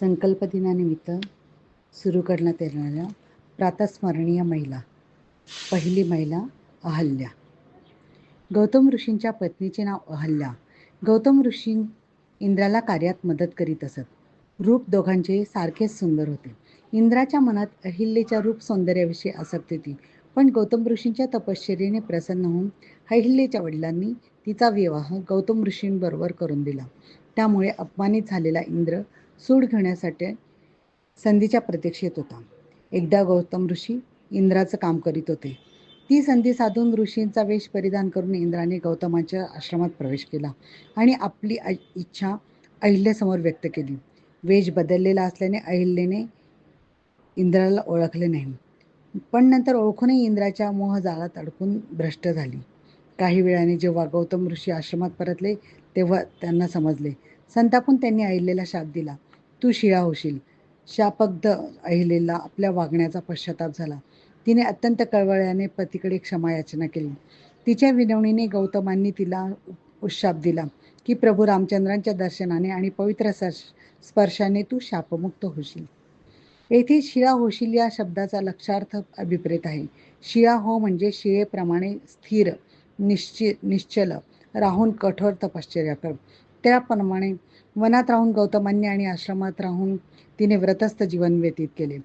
संकल्प दिनानिमित्त सुरू करण्यात येणाऱ्या प्रातस्मरणीय महिला पहिली महिला अहल्या. गौतम ऋषींच्या पत्नीचे नाव अहल्या. गौतम ऋषी इंद्राला कार्यात मदत करीत असत. रूप दोघांचे सारखेच सुंदर होते. इंद्राच्या मनात अहिल्येच्या रूप सौंदर्याविषयी आसक्त होती. पण गौतम ऋषींच्या तपश्चर्येने प्रसन्न होऊन अहिल्येच्या वडिलांनी तिचा विवाह गौतम ऋषींबरोबर करून दिला. त्यामुळे अपमानित झालेला इंद्र सूड घेण्यासाठी संधीच्या प्रतीक्षेत होता. एकदा गौतम ऋषी इंद्राचं काम करीत होते. ती संधी साधून ऋषींचा वेश परिधान करून इंद्राने गौतमाच्या आश्रमात प्रवेश केला आणि आपली इच्छा अहिल्यासमोर व्यक्त केली. वेश बदललेला असल्याने अहिल्याने इंद्राला ओळखले नाही. पण नंतर ओळखूनही इंद्राच्या मोहजाळात अडकून भ्रष्ट झाली. काही वेळाने जेव्हा गौतम ऋषी आश्रमात परतले तेव्हा त्यांना समजले संतापून त्यांनी अहिल्याला शाप दिला. तू शिळा होशील. शापग्ध अहिलेला आपल्या वागण्याचा पश्चाताप झाला. तिने अत्यंत कळवळ्याने पतीकडे क्षमायाचना केली. तिच्या विनवणीने गौतमांनी तिला उशाप दिला की प्रभू रामचंद्रांच्या दर्शनाने आणि पवित्र सर्श- स्पर्शाने तू शापमुक्त होशील. येथे शिळा होशील या शब्दाचा लक्षार्थ अभिप्रेत आहे. शिळा हो म्हणजे शिळेप्रमाणे स्थिर निश्चि निश्चल राहून कठोर तपश्चर्या कर. त्याप्रमाणे वनात राहून गौतमांनी आणि आश्रमात राहून तिने व्रतस्थ जीवन व्यतीत केले.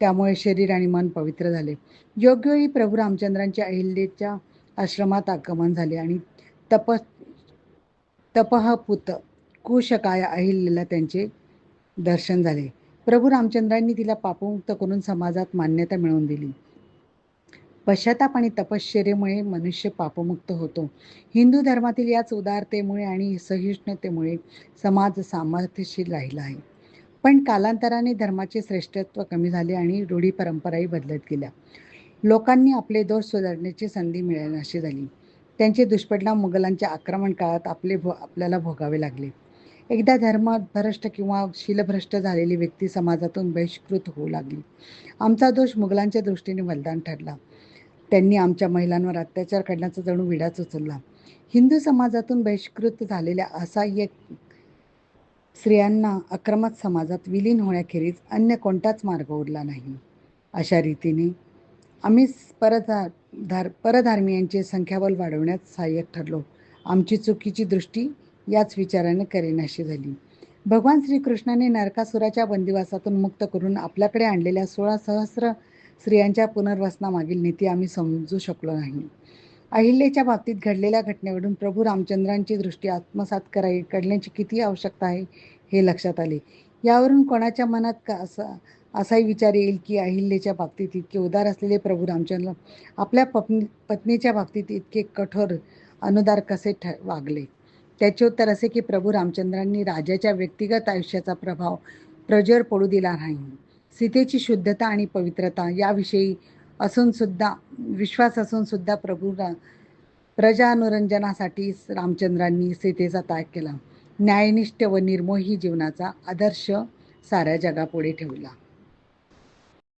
त्यामुळे शरीर आणि मन पवित्र झाले. योग्य वेळी प्रभू रामचंद्रांच्या अहिल्याच्या आश्रमात आगमन झाले आणि तप तपहपुत कुशकाय अहिल्याला त्यांचे दर्शन झाले. प्रभू रामचंद्रांनी तिला पापमुक्त करून समाजात मान्यता मिळवून दिली. पश्चाताप आणि तपश्चर्येमुळे मनुष्य पापमुक्त होतो. हिंदू धर्मातील याच उदारतेमुळे आणि सहिष्णुतेमुळे समाज सामर्थ्यशील राहिला आहे. पण कालांतराने धर्माचे श्रेष्ठत्व कमी झाले आणि रूढी परंपराही बदलत गेल्या. लोकांनी आपले दोष सुधारण्याची संधी मिळण्याशी झाली. त्यांचे दुष्परिणाम मुघलांच्या आक्रमण काळात आपले भो आपल्याला भोगावे लागले. एकदा धर्मभ्रष्ट किंवा शीलभ्रष्ट झालेली व्यक्ती समाजातून बहिष्कृत होऊ लागली. आमचा दोष मुघलांच्या दृष्टीने वलदान ठरला. त्यांनी आमच्या महिलांवर अत्याचार करण्याचा जणू विडाच उचलला. हिंदू समाजातून बहिष्कृत झालेल्या असहाय्य स्त्रियांना आक्रमक समाजात विलीन होण्याखेरीज अन्य कोणताच मार्ग उरला नाही. अशा रीतीने आम्ही परधा धार परधर्मीयांचे संख्याबल वाढवण्यात सहाय्यक ठरलो. आमची चुकीची दृष्टी याच विचाराने करेनाशी झाली. भगवान श्रीकृष्णाने नरकासुराच्या बंदिवासातून मुक्त करून आपल्याकडे आणलेल्या सोळा सहस्र स्त्रियांच्या पुनर्वसनामागील नीती आम्ही समजू शकलो नाही. अहिल्याच्या बाबतीत घडलेल्या घटनेवरून प्रभू रामचंद्रांची दृष्टी आत्मसात करावी करण्याची किती आवश्यकता आहे हे लक्षात आले. यावरून कोणाच्या मनात का असा असाही विचार येईल की अहिल्याच्या बाबतीत इतके उदार असलेले प्रभू रामचंद्र आपल्या पत्नी पत्नीच्या बाबतीत इतके कठोर अनुदार कसे ठ वागले? त्याचे उत्तर असे की प्रभू रामचंद्रांनी राजाच्या व्यक्तिगत आयुष्याचा प्रभाव प्रजेवर पडू दिला नाही. सीतेची शुद्धता आणि पवित्रता याविषयी असून सुद्धा विश्वास असून सुद्धा रा प्रजानुरंजनासाठी रामचंद्रांनी सीतेचा त्याग केला. न्यायनिष्ठ व निर्मोही जीवनाचा आदर्श साऱ्या जगापुढे ठेवला.